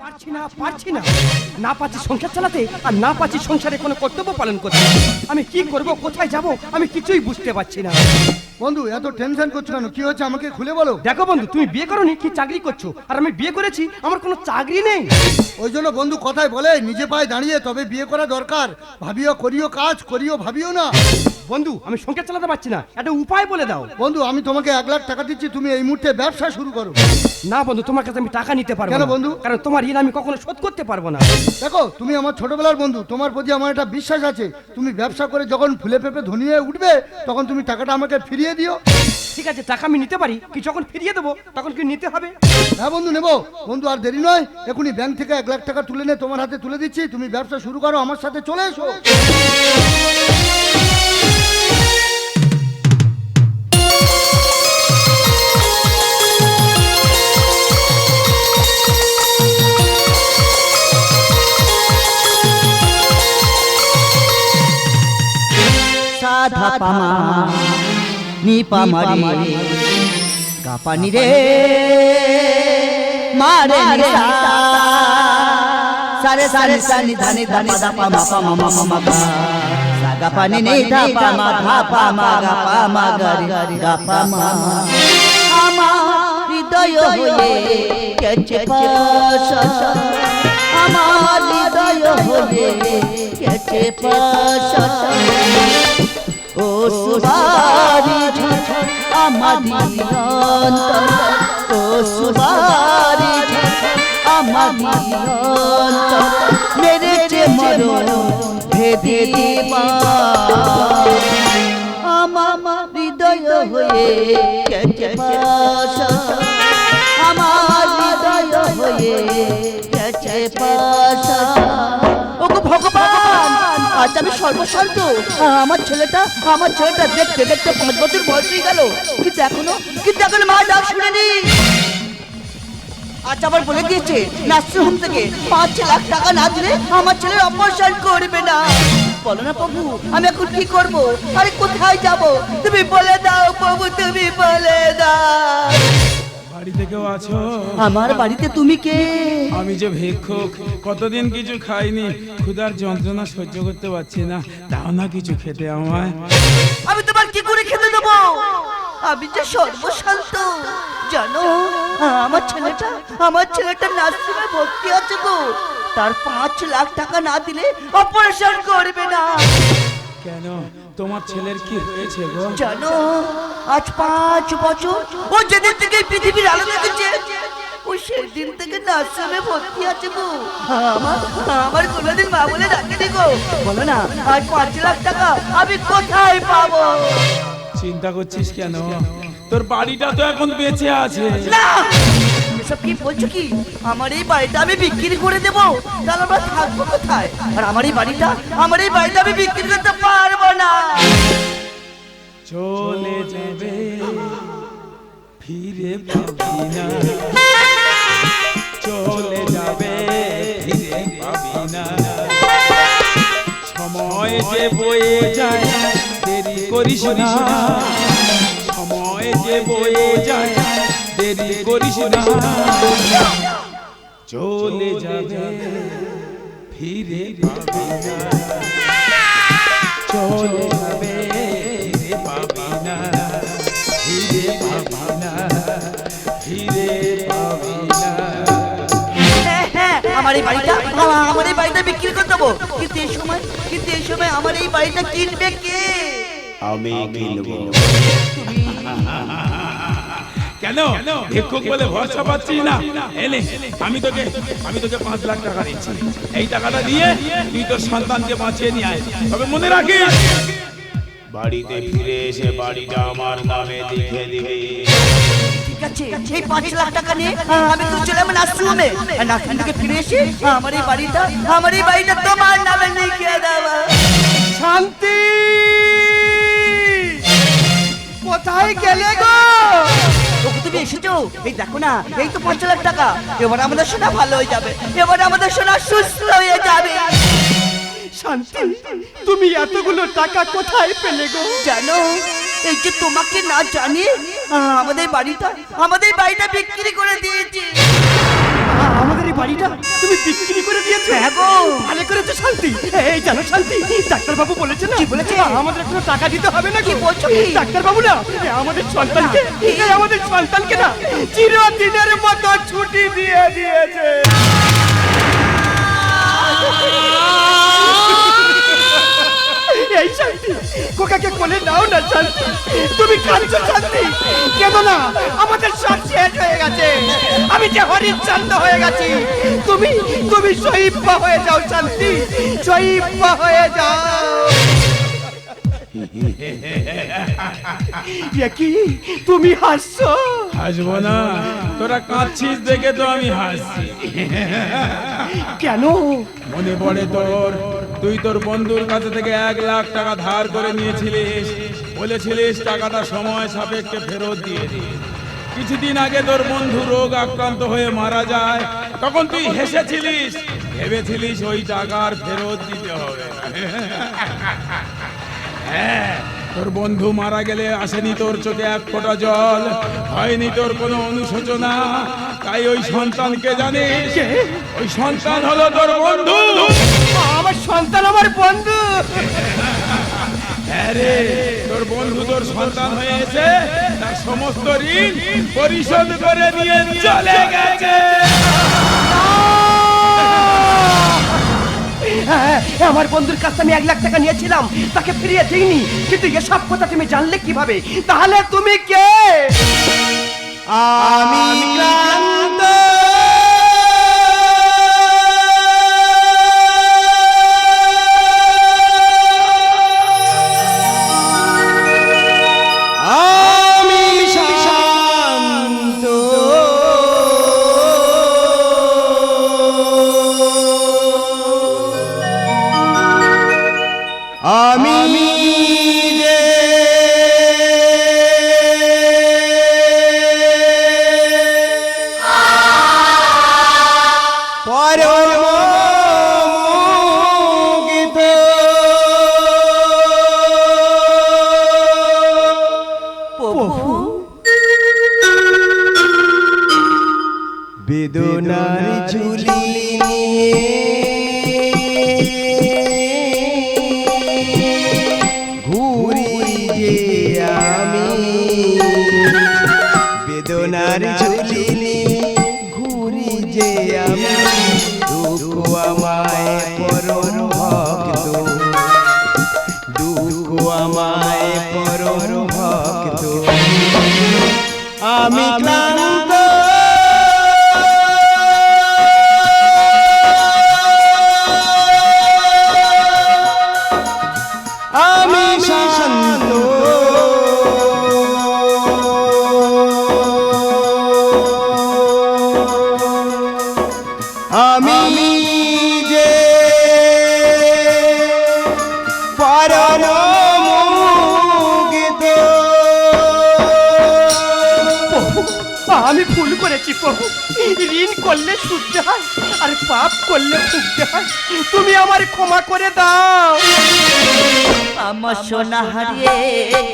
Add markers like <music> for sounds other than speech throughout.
পারছি না পারছি না। না পাচ্ছি সংসার চালাতে আর না পাচ্ছি সংসারে কোনো কর্তব্য পালন করতে। আমি কি করব কোথায় যাব আমি কিছুই বুঝতে পারছি না। বন্ধু এত টেনশন করছ কেন? কি হচ্ছে আমাকে খুলে বলো। দেখো বন্ধু তুমি বিয়ে করনি কি চাকরি করছ? আর আমি বিয়ে করেছি আমার কোনো চাকরি নেই। ওই জন্য বন্ধু কথায় বলে নিজে পায়ে দাঁড়িয়ে তবে বিয়ে করা দরকার। ভাবিও করিও কাজ করিও ভাবিও না। বন্ধু আমি সংসার চালাতে পারছি না। একটা উপায় বলে দাও। বন্ধু আমি তোমাকে এক লাখ টাকা দিচ্ছি তুমি এই মুহূর্তে ব্যবসা শুরু করো। না বন্ধু তোমার কাছে আমি টাকা নিতে পারব কেন। বন্ধু? কারণ তোমার ঋণ আমি কখনো শোধ করতে পারব না। দেখো তুমি আমার ছোটবেলার বন্ধু তোমার প্রতি আমার একটা বিশ্বাস আছে। তুমি ব্যবসা করে যখন ফুলে পেপে ধনী হয়ে উঠবে তখন তুমি টাকাটা আমাকে ফিরিয়ে দিও। ঠিক আছে টাকা আমি নিতে পারি কি যখন ফিরিয়ে দেবো তখন কি নিতে হবে? হ্যাঁ বন্ধু নেব। বন্ধু আর দেরি নয় এখনই ব্যাংক থেকে এক লাখ টাকা তুলে নে তোমার হাতে তুলে দিচ্ছি। তুমি ব্যবসা শুরু করো আমার সাথে চলে এসো। সাধা পামা নি পামারি গাপানি রে। মারে নি সা সারে সারে সানি ধানি ধানি দা পামা পামা মামা মামা সাগা পানি নি ধা পামা ধা পামা গা পামা গারি গা পামা। আমার হৃদয় হয়ে কেছে পাশা। আমার হৃদয় হয়ে কেছে পাশা। সুবারি ঝড় আমার অন্তর ও সুবারি ঝড় আমার অন্তর মেরেছে মরণ ভেদে আমার হৃদয় হয়ে কেটে পাশা আমার হৃদয় হয়ে কেটে ওগো ভগবান, আজ আমি সর্বশান্ত। আমার ছেলেটা আমার ছেলেটা দেখতে দেখতে পাঁচ বছর বয়স হয়ে গেল। কিন্তু এখনও কিন্তু এখনও মা ডাক শুনেনি। আজ আবার বলে দিয়েছে নার্সিং হোম থেকে পাঁচ লাখ টাকা না দিলে আমার ছেলের অপারেশন করবে না। বলো না প্রভু, আমি এখন কি করব? আরে কোথায় যাব? তুমি বলে দাও প্রভু, তুমি বলে দাও। বাড়িতে কেউ আছো? আমার বাড়িতে তুমি কে? আমি যে ভিক্ষুক কতদিন কিছু খাইনি ক্ষুধার যন্ত্রণা সহ্য করতে পারছি না। দাও না কিছু খেতে আমায়। আমি তোমার কি করে খেতে দেবো? আমি যে সর্বশান্ত। জানো আমার ছেলেটা আমার ছেলেটা নার্সিংয়ে ভর্তি আছে গো। তার পাঁচ লাখ টাকা না দিলে অপারেশন করবে না। কেন? তোমার ছেলের কি হয়েছে গো? জানো আজ পাঁচ বছর। ও যেদিন থেকে পৃথিবীর আলো দেখেছে ওই সেই দিন থেকে নার্সিংয়ে ভর্তি আছে গো। আমার আমার কোনোদিন মা বলে ডাকেনি গো। বলো না আজ পাঁচ লাখ টাকা আমি কোথায় পাবো? চিন্তা করছিস কেন? তোর বাড়িটা তো এখন বেঁচে আছে। না! এসব কি বলছো কি? আমার এই বাড়িটা আমি বিক্রি করে দেবো? তাহলে আমরা থাকব কোথায়? আর আমার এই বাড়িটা আমার এই বাড়িটা আমি বিক্রি করতে পারব না। চলে যাবে। ফিরে পাবি না। চলে যাবে, ফিরে পাবি না। সময় যে বয়ে যায়, দেরি করিস না। সময় যে বয়ে যায়, দেরি করিস না। চলে যাবে, ফিরে পাবি না। চলে যাবে আমার এই বাড়িটা আমার এই বাড়িটা বিক্রি করে দেবো। কিন্তু এই সময় কিন্তু এই সময় আমার এই বাড়িটা কিনবে কে? আমি কিনবো। কেন? ভিক্ষুক বলে ভরসা পাচ্ছিস না। এনে আমি তোকে আমি তোকে পাঁচ লাখ টাকা দিচ্ছি। এই টাকাটা দিয়ে তুই তোর সন্তানকে বাঁচিয়ে নিয়ে আয়। তবে মনে রাখিস। বাড়িতে ফিরে এসে বাড়িটা আমার নামে লিখে দিবি। আছে এই পাঁচ লাখ টাকা নিয়ে আমি তো চলে আমার নার্সিংহোমে আর নার্সিং থেকে ফিরে এসে আমার এই বাড়িটা আমার এই বাড়িটা তোমার নামে লিখে দেওয়া। শান্তি! কোথায় গেলে গো? ওকে তুমি এসেছ? এই দেখো না এই তো পাঁচ লাখ টাকা। এবার আমাদের সোনা ভালো হয়ে যাবে। এবার আমাদের সোনা সুস্থ হয়ে যাবে। শান্তি তুমি এতগুলো টাকা কোথায় পেলে গো? জানো এই যে তোমাকে না জানি আমাদের বাড়িটা আমাদের বাড়িটা বিক্রি করে দিয়েছি আমাদের এই বাড়িটা তুমি বিক্রি করে দিয়েছ হ্যাঁ গো। ভালো করেছ শান্তি এই জানো শান্তি ডাক্তার বাবু বলেছে না কি বলেছে? আমাদের কোনো টাকা দিতে হবে না কি বলছো কি? ডাক্তার বাবু না আমাদের সন্তানকে আমাদের সন্তানকে না চিরদিনের মতো ছুটি দিয়ে দিয়েছে এই শান্তি কোকাকে কোলে নাও না শান্তি তুমি কাঁদছো শান্তি কেঁদো না আমাদের সব শেষ হয়ে গেছে। আমি যে হরিশ্চন্দ্র হয়ে গেছি তুমি তুমি শহীদ হয়ে যাও শান্তি শহীদ হয়ে যাও। কি? তুমি হাসছো? হাসবো না। তোরা কাঁদছিস দেখে তো আমি হাসছি। কেন? মনে পড়ে তোর তুই তোর বন্ধুর কাছে থেকে এক লাখ টাকা ধার করে নিয়েছিলিস। বলেছিলিস টাকাটা সময় সাপেক্ষে ফেরত দিয়ে কিছুদিন আগে তোর বন্ধু রোগ আক্রান্ত হয়ে মারা যায়। তখন তুই হেসেছিলিস। ভেবেছিলিস ওই টাকার ফেরত দিতে হবে। <laughs> হ্যাঁ। তোর বন্ধু মারা গেলে আসেনি তোর চোখে এক ফোঁটা জল। হয়নি তোর কোনো অনুশোচনা। তাই ওই সন্তানকে জানিস কে? ওই সন্তান হলো তোর বন্ধু। আমার সন্তান আমার বন্ধু। হ্যাঁ রে তোর বন্ধু তোর সন্তান হয়ে এসে তার সমস্ত ঋণ পরিশোধ করে নিয়ে চলে গেছে। হ্যাঁ, আমার বন্ধুর কাছে আমি এক লাখ টাকা নিয়েছিলাম তাকে ফিরিয়ে দিইনি। কিন্তু এসব কথা তুমি জানলে কীভাবে? তাহলে তুমি কে? আমি বেদনার ঝুলি ঘুরি যে আমি বেদনার ঝুলি ঘুরি যে আমি দুঃখ আমায় শান্ত ঋণ করলে শুনতে হয় আর পাপ করলে ভুগতে হয়। তুমি আমার ক্ষমা করে দাও। আমার সোনা হারিয়ে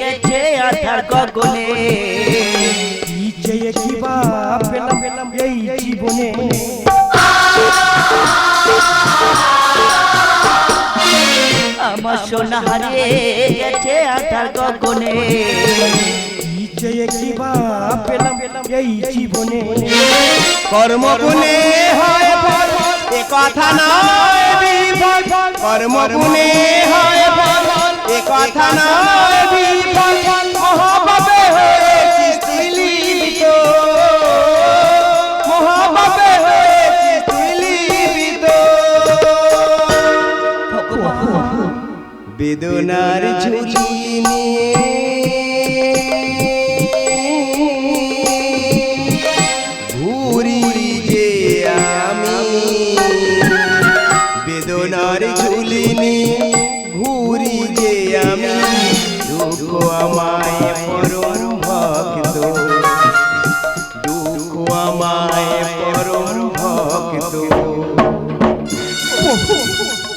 গেছে আধার গগনে। কি চেয়ে কি বা পেলাম পেলাম এই জীবনে। আমার সোনা হারিয়ে গেছে আধার গগনে। চেয়ে কি বা পেলাম এই জীবনে। কর্মগুণে হয় ফল এ কথা নয় বিফল। হয় ফল এ কথা নয় বিফল। মহাপাপে হয়েছিস তুই লিপ্ত মহাপাপে হয়েছিস তুই লিপ্ত বেদনার ঝুলি আমায় পরম ভক্ত। দুঃখ আমায় পরম ভক্ত।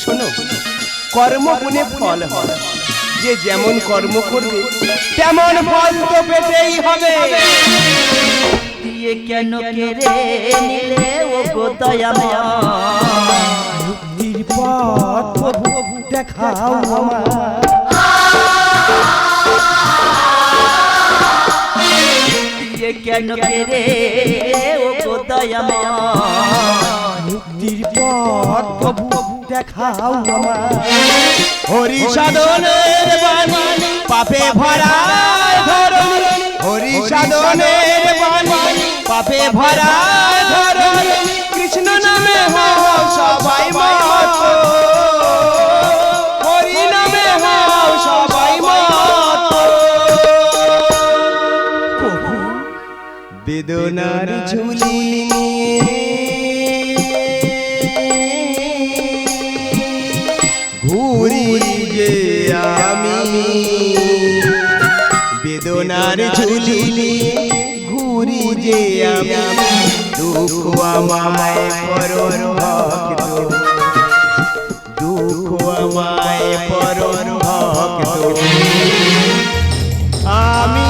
শোনো কর্ম গুণে ফল হয়। যে যেমন কর্ম করবে তেমন ফল তো পেতেই হবে। দিয়ে কেন কেড়ে নিলে? ও গো দয়াময় মুক্তির পথ প্রভু দেখাও আমার কেন কেড়ে ও দয়াময় মুক্তির পথ প্রভু, দেখাও আমার হরি সাধনের বাণী, পাপে ভরা ধরণী। হরি সাধনের বাণী, পাপে ভরা বেদনার ঝুলি ঘুরি যে আমি। বেদনার ঝুলি ঘুরি যে আমি। দুঃখ আমায় পরর ভক্ত। দুঃখ আমায় পরর ভক্ত। আমি